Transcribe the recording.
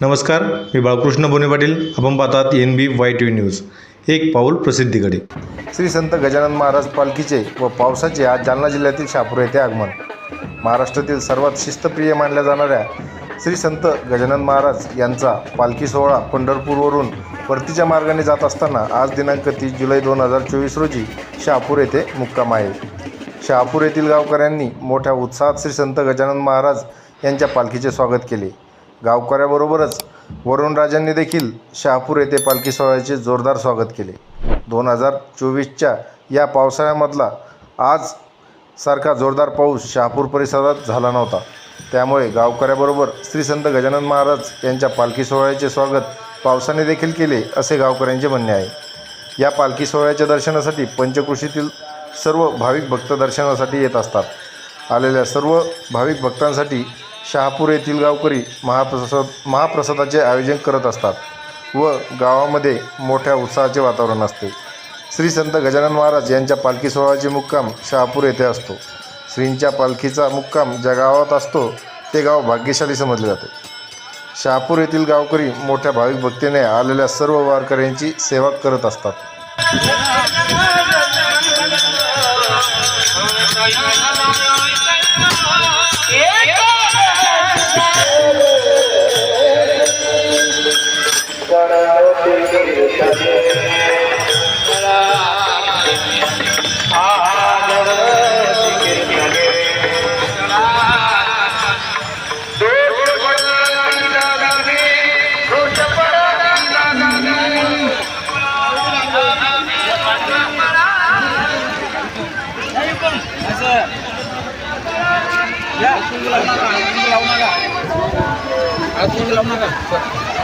नमस्कार मी बाळकृष्ण बोने पाटील. आपण पाहतात N B Y T news एक पाऊल प्रसिद्धीकडे श्री संत गजानन महाराज पालखीचे व पावसाचे आज जालना जिल्ह्यातील शापूर येथे आगमन. महाराष्ट्रातील सर्वात शिस्तप्रिय मानल्या जाणाऱ्या श्री संत गजानन महाराज यांचा पालखी सोहळा पंढरपूरवरून परतीच्या मार्गाने जात असताना आज दिनांक तीस जुलै दोन हजार चोवीस रोजी शहापूर येथे मुक्काम आहे. शहापूर येथील गावकऱ्यांनी मोठ्या उत्साहात श्री संत गजानन महाराज यांच्या पालखीचे स्वागत केले. गावकऱ्याबरोबरच वरुणराजांनी देखील शहापूर येथे पालखी सोहळ्याचे जोरदार स्वागत केले. दोन हजार चोवीसच्या या पावसाळ्यामधला आज सारखा जोरदार पाऊस शहापूर परिसरात झाला नव्हता. त्यामुळे गावकऱ्याबरोबर श्री संत गजानन महाराज यांच्या पालखी सोहळ्याचे स्वागत पावसाने देखील केले असे गावकऱ्यांचे म्हणणे आहे. या पालखी सोहळ्याच्या दर्शनासाठी पंचकृषीतील सर्व भाविक भक्त दर्शनासाठी येत असतात. आलेल्या सर्व भाविक भक्तांसाठी शहापूर येथील गावकरी महाप्रसाद महाप्रसादाचे आयोजन करत असतात व गावामध्ये मोठ्या उत्साहाचे वातावरण असते. श्री संत गजानन महाराज यांच्या पालखी सोहळ्याचे मुक्काम शहापूर येथे असतो. श्रींच्या पालखीचा मुक्काम ज्या गावात असतो ते गाव भाग्यशाली समजले जाते. शहापूर येथील गावकरी मोठ्या भाविक भक्तीने आलेल्या सर्व वारकऱ्यांची सेवा करत असतात. Hare या. लावू नका. लावू नका.